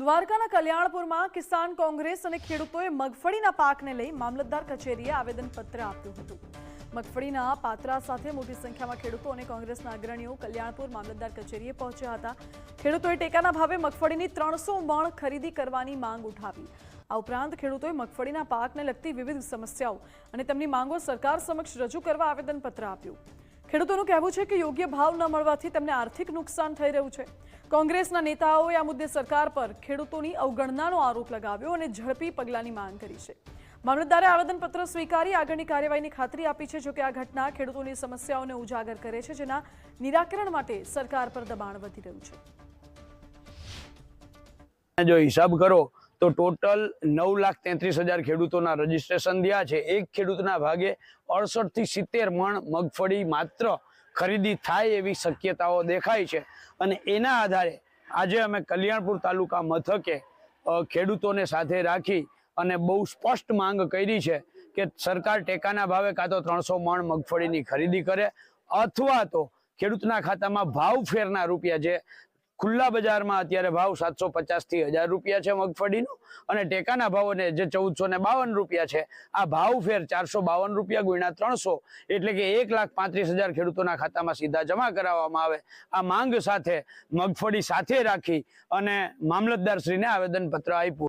દ્વારકાના કલ્યાણપુરમાં કિસાન કોંગ્રેસ અને ખેડૂતોએ મગફળીના પાકને લઈ મામલતદાર કચેરીએ આવેદનપત્ર આપ્યું હતું. મગફળીના પાત્રા સાથે મોટી સંખ્યામાં ખેડૂતો અને કોંગ્રેસના અગ્રણીઓ કલ્યાણપુર મામલતદાર કચેરીએ પહોંચ્યા હતા. ખેડૂતોએ ટેકાના ભાવે મગફળીની ત્રણસો મણ ખરીદી કરવાની માંગ ઉઠાવી. આ ઉપરાંત ખેડૂતોએ મગફળીના પાકને લગતી વિવિધ સમસ્યાઓ અને તેમની માંગો સરકાર સમક્ષ રજૂ કરવા આવેદનપત્ર આપ્યું. ખેડૂતોનું કહેવું છે કે યોગ્ય ભાવ ન મળવાથી તેમને આર્થિક નુકસાન થઈ રહ્યું છે. કોંગ્રેસના નેતાઓએ આ મુદ્દે સરકાર પર ખેડૂતોની અવગણનાનો આરોપ લગાવ્યો અને ઝડપી પગલાંની માંગ કરી છે. મામલતદારે આવેદનપત્ર સ્વીકારી આગળની કાર્યવાહીની ખાતરી આપી છે, જોકે આ ઘટના ખેડૂતોની સમસ્યાઓને ઉજાગર કરે છે, જેના નિરાકરણ માટે સરકાર પર દબાણ વધી રહ્યું છે. જો હિસાબ કરો તો ટોટલ નવ લાખ તેત્રીસ હજાર ખેડૂતોના રજીસ્ટ્રેશન થયા છે. એક ખેડૂતના ભાગે અડસઠથી સિત્તેર મણ મગફળી માત્ર ખરીદી થાય એવી શક્યતાઓ દેખાય છે. અને એના આધારે આજે અમે કલ્યાણપુર તાલુકા મથકે ખેડૂતોને સાથે રાખી અને બહુ સ્પષ્ટ માંગ કરી છે કે સરકાર ટેકાના ભાવે કાં તો ત્રણસો મણ મગફળીની ખરીદી કરે અથવા તો ખેડૂતના ખાતામાં ભાવ ફેરના રૂપિયા જે ખુલ્લા બજારમાં અત્યારે ભાવ સાતસો પચાસથી હજાર રૂપિયા છે મગફળીનો અને ટેકાના ભાવોને જે ચૌદસો ને બાવન રૂપિયા છે, આ ભાવ ફેર ચારસો બાવન રૂપિયા ગુણ્યા ત્રણસો એટલે કે એક લાખ પાંત્રીસ હજાર ખેડૂતોના ખાતામાં સીધા જમા કરાવવામાં આવે. આ માંગ સાથે મગફળી સાથે રાખી અને મામલતદારશ્રીને આવેદનપત્ર આપ્યું.